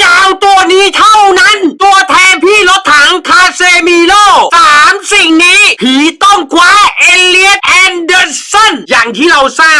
จะเอาตัวนี้เท่านั้น ตัวแทนพี่รถถังคาเซมิโลสามสิ่งนี้ ผีต้องคว้าเอเลียตแอนเดอร์สันอย่างที่เราทราบ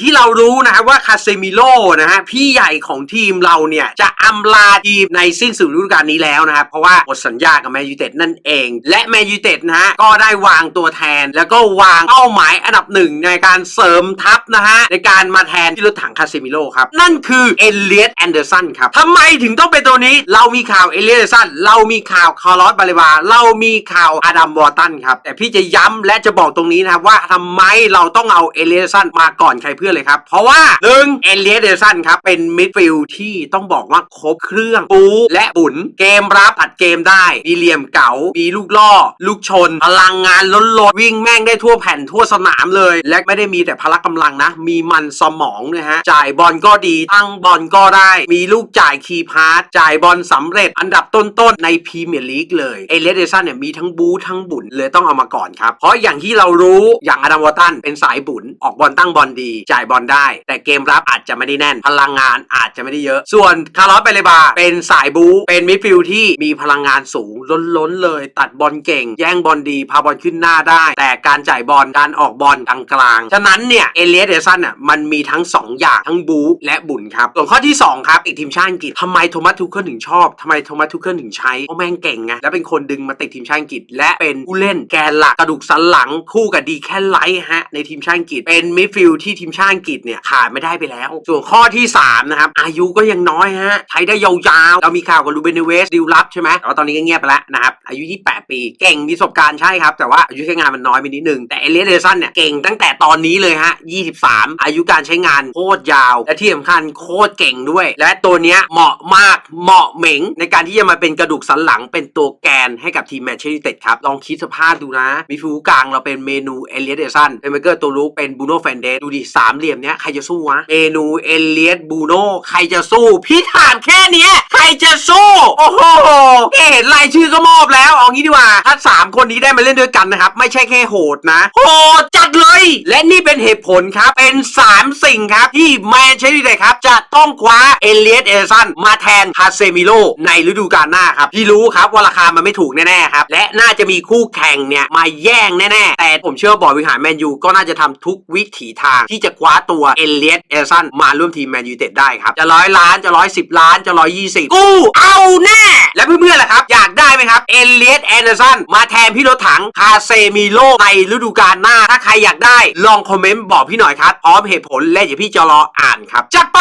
ที่เรารู้นะครับว่าคาเซมิโลนะฮะพี่ใหญ่ของทีมเราเนี่ย จะอำลาทีมในสิ้นสุดฤดูกาลนี้แล้วนะครับ เพราะว่าหมดสัญญากับแมนยูเต็ดนั่นเอง และแมนยูเต็ดนะฮะก็ได้วางตัวแทน แล้วก็วางเป้าหมายอันดับหนึ่งในการเสริมทัพนะฮะในการมาแทนที่รถถังคาเซมิโลครับ นั่นคือเอเลียตแอนเดอร์สันครับทำไมถึงต้องเป็นตัวนี้เรามีข่าวเอเลียตแอนเดอร์สันเรามีข่าวคาร์ลอสบาเลวาเรามีข่าวอาดัมวอร์ตันครับแต่พี่จะย้ำและจะบอกตรงนี้นะครับว่าทำไมเราต้องเอาเอเลียตแอนเดอร์สันมาก่อนใครเพื่อนเลยครับ เพราะว่าหนึ่งเอเลียเดอร์สันครับ เป็นมิดฟิลด์ที่ต้องบอกว่าครบเครื่องปูและบุญเกมรับอัดเกมได้มีเหลี่ยมเก๋ามีลูกล่อ ลูกชน พลังงานล้นๆวิ่งแม่งได้ทั่วแผ่นทั่วสนามเลย และไม่ได้มีแต่พละกำลังนะ มีมันสมองนะฮะจ่ายบอลก็ดีตั้งบอลก็ได้ มีลูกจ่ายคีย์พาสจ่ายบอลสำเร็จ อันดับต้นๆในพรีเมียร์ลีกเลยเอเลสเดซันเนี่ยมีทั้งบูทั้งบุญเลยต้องเอามาก่อนครับ เพราะอย่างที่เรารู้อย่างอดัมวอตันเป็นสายบุญออกบอลตั้งบอลดีจ่ายบอลได้ แต่เกมรับอาจจะไม่ได้แน่น พลังงานอาจจะไม่ได้เยอะ ส่วนคาร์ลอสเปเลบาเป็นสายบูเป็นมิดฟิลด์ที่มีพลังงานสูงล้นๆเลย ตัดบอลเก่ง แย่งบอลดี พาบอลขึ้นหน้าได้ แต่การจ่ายบอลการออกบอลกลางกลางๆฉะนั้นเนี่ยเอเลียสเดซันอะมันมีทั้ง 2 อย่างทั้งบูและบุญครับส่วนข้อที่ 2 ครับติดทีมชาติอังกฤษทำไมโทมัสทูเคิลถึงชอบทำไมโทมัสทูเคิลถึงใช้เพราะแม่งเก่งไงและเป็นคนดึงมาติดทีมชาติอังกฤษและเป็นผู้เล่นแกนหลักกระดูกสันหลังคู่กับดีแค่ไลท์ฮะในทีมชาติอังกฤษเป็นมิดฟิลด์ที่ทีมชาติอังกฤษเนี่ยขาดไม่ได้ไปแล้ว ส่วนข้อที่สามนะครับอายุก็ยังน้อยฮะใช้ได้ยาวๆ เรามีข่าวกับลูเบเนเวสดิวลับใช่ไหมแต่ว่าตอนนี้ก็เงียบไปแล้วนะครับอายุ 28 ปี เก่งมีประสบการณ์ใช่ครับ แต่ว่าอายุใช้งานมันน้อยไปนิดนึง แต่เอเลียสเดซันเนี่ยเก่งตั้งแต่ตอนนี้เลยฮะ 23 อายุการใช้งานโคตรยาว และที่สำคัญโคตรเก่งด้วย และตัวเนี้ยเหมาะมากเหมาะเหม็งในการที่จะมาเป็นกระดูกสันหลังเป็นตัวแกนให้กับทีมแมนเชสเตอร์ยูไนเต็ดครับลองคิดสภาพดูนะ มีฟูกลางเราเป็นเมนูเอเลียสเดซันเป็นเมเกอร์ตัวลุกเป็นบูโน่แฟนเดสดูดิสามเหลี่ยมเนี้ยใครจะสู้วะเมนูเอเลียสบูโนใครจะสู้ พี่ถามแค่เนี้ย ใครจะสู้ โอ้โหเห็นรายชื่อก็มอบแล้วเอางี้ดีกว่า ถ้าสามคนนี้ได้มาเล่นด้วยกันนะครับ ไม่ใช่แค่โหดนะ โหดจัดเลย และนี่เป็นเหตุผลครับ เป็น 3 สิ่งครับ ที่แมนเชสเตอร์ครับ จะต้องคว้าเอเลียสเอเดสันมาแทนคาเซมิโลในฤดูกาลหน้าครับ ที่รู้ครับว่าราคามันไม่ถูกแน่ๆครับ และน่าจะมีคู่แข่งเนี่ย มาแย่งแน่ๆ แต่ผมเชื่อว่าบอร์ดวิหารแมนยูก็น่าจะทำทุกวิถีทางที่จะคว้าตัวเอเลียสเอเดสันมาร่วมทีมแมนยูเต็ดได้ครับจะร้อยล้านจะร้อยสิบล้านจะร้อยยี่สิบกูเอาแน่และเพื่ ดอร์สันมาแทนพี่รถถังคาเซมิโลในฤดูกาลหน้า ถ้าใครอยากได้ลองคอมเมนต์บอกพี่หน่อยครับ พร้อมเหตุผลและเดี๋ยวพี่จะรออ่านครับจัดไป